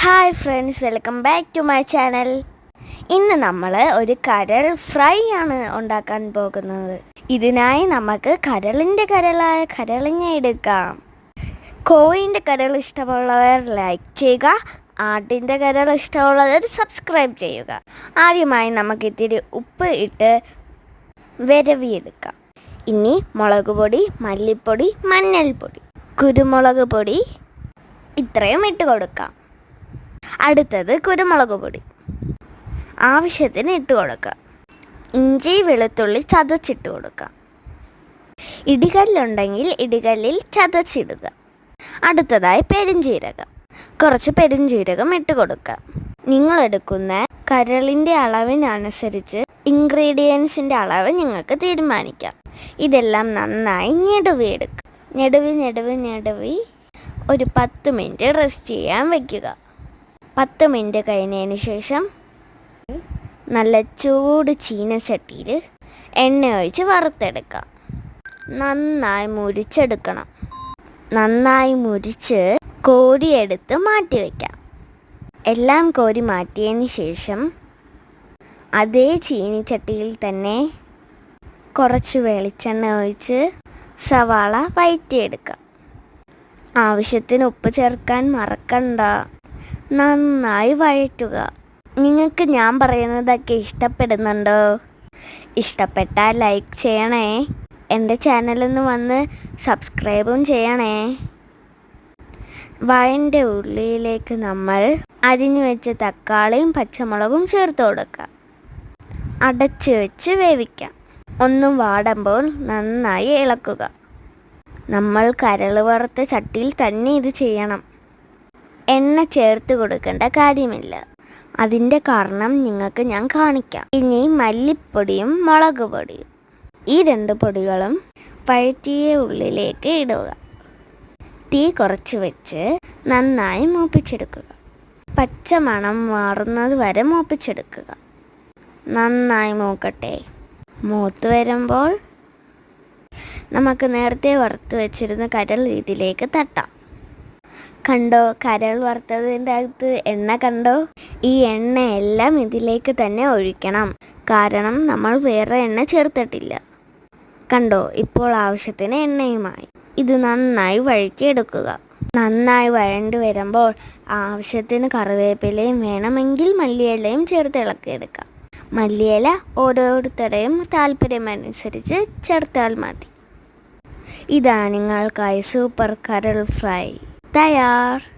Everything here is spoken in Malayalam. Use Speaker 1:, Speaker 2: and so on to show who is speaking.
Speaker 1: Hi friends welcome back to my channel ഇന്ന് നമ്മൾ ഒരു കരൾ ഫ്രൈ ആണ് ഉണ്ടാക്കാൻ പോകുന്നത്. ഇതിനായി നമുക്ക് കരളിന്റെ കരളായ കരളിഞ്ഞ എടുക്കാം. കോഴിന്റെ കരൾ ഇഷ്ടമുള്ളവർ ലൈക്ക് ചെയ്യുക. ആട്ടിന്റെ കരൾ ഇഷ്ടമുള്ളവർ സബ്സ്ക്രൈബ് ചെയ്യുക. ആദ്യമായി നമുക്ക് ഇത്തിരി ഉപ്പ് ഇട്ട് വരവിയെടുക്കാം. ഇനി മുളക് പൊടി മല്ലിപ്പൊടി മഞ്ഞൾപ്പൊടി കുരുമുളക് പൊടി ഇത്രയും ഇട്ട് കൊടുക്കാം. അടുത്തത് കുരുമുളക് പൊടി. ആവശ്യത്തിന് ഇട്ട് കൊടുക്കുക. ഇഞ്ചി വെളുത്തുള്ളി ചതച്ചിട്ട് കൊടുക്കുക. ഇടികല്ലുണ്ടെങ്കിൽ ഇടികല്ലിൽ ചതച്ചിടുക. അടുത്തതായി പെരുംജീരകം കുറച്ച് പെരുംജീരകം ഇട്ട് കൊടുക്കുക. നിങ്ങൾ എടുക്കുന്ന കരളിന്റെ അളവിനനുസരിച്ച് ഇൻഗ്രീഡിയൻസിന്റെ അളവ് നിങ്ങൾക്ക് തീരുമാനിക്കാം. ഇതെല്ലാം നന്നായി ഞെടുവിയെടുക്കുക ഞെടുവി ഞെടുവി ഞെടുവി ഒരു പത്ത് മിനിറ്റ് റെസ്റ്റ് ചെയ്യാൻ വെക്കുക പത്ത് മിനിറ്റ് കഴിഞ്ഞതിന് ശേഷം നല്ല ചൂട് ചീനച്ചട്ടിയിൽ എണ്ണ ഒഴിച്ച് വറുത്തെടുക്കാം. നന്നായി മുരിച്ചെടുക്കണം. നന്നായി മുരിച്ച് കോരിയെടുത്ത് മാറ്റി വയ്ക്കാം എല്ലാം കോരി മാറ്റിയതിന് ശേഷം അതേ ചീനിച്ചട്ടിയിൽ തന്നെ കുറച്ച് വെളിച്ചെണ്ണ ഒഴിച്ച് സവാള വയറ്റിയെടുക്കാം. ആവശ്യത്തിന് ഉപ്പ് ചേർക്കാൻ മറക്കണ്ട. നന്നായി വഴറ്റുക. നിങ്ങൾക്ക് ഞാൻ പറയുന്നതൊക്കെ ഇഷ്ടപ്പെടുന്നുണ്ടോ? ഇഷ്ടപ്പെട്ടാൽ ലൈക്ക് ചെയ്യണേ. എന്റെ ചാനലൊന്ന് വന്ന് സബ്സ്ക്രൈബും ചെയ്യണേ. വയന്റെ ഉള്ളിയിലേക്ക് നമ്മൾ അരിഞ്ഞു വെച്ച തക്കാളിയും പച്ചമുളകും ചേർത്ത് കൊടുക്കാം അടച്ചു വെച്ച് വേവിക്കാം. ഒന്നും വാടുമ്പോൾ നന്നായി ഇളക്കുക. നമ്മൾ കരൾ വറുത്ത ചട്ടിയിൽ തന്നെ ഇത് ചെയ്യണം. എണ്ണ ചേർത്ത് കൊടുക്കേണ്ട കാര്യമില്ല. അതിന്റെ കാരണം നിങ്ങൾക്ക് ഞാൻ കാണിക്കാം. ഇനി മല്ലിപ്പൊടിയും മുളക് പൊടിയും. ഈ രണ്ട് പൊടികളും പഴുത്തിയ ഉള്ളിലേക്ക് ഇടുക. തീ കുറച്ച് വെച്ച് നന്നായി മൂപ്പിച്ചെടുക്കുക. പച്ച മണം മാറുന്നത് വരെ മൂപ്പിച്ചെടുക്കുക. നന്നായി മൂക്കട്ടെ. മൂത്ത് വരുമ്പോൾ നമുക്ക് നേരത്തെ വറുത്ത് വെച്ചിരുന്ന കരൽ രീതിയിലേക്ക് തട്ടാം. കണ്ടോ? കരൾ വറുത്തതിന്റെ അകത്ത് എണ്ണ കണ്ടോ? ഈ എണ്ണ എല്ലാം ഇതിലേക്ക് തന്നെ ഒഴിക്കണം. കാരണം നമ്മൾ വേറെ എണ്ണ ചേർത്തിട്ടില്ല. കണ്ടോ? ഇപ്പോൾ ആവശ്യത്തിന് എണ്ണയുമായി. ഇത് നന്നായി വഴുക്കിയെടുക്കുക നന്നായി വഴണ്ട് വരുമ്പോൾ ആവശ്യത്തിന് കറിവേപ്പിലയും വേണമെങ്കിൽ മല്ലിയിലയും ചേർത്ത് ഇളക്കിയെടുക്കാം. മല്ലിയില ഓരോരുത്തരുടെയും താല്പര്യമനുസരിച്ച് ചേർത്താൽ മതി. ഇതാ നിങ്ങൾക്കായി സൂപ്പർ കരൾ ഫ്രൈ. Dayar.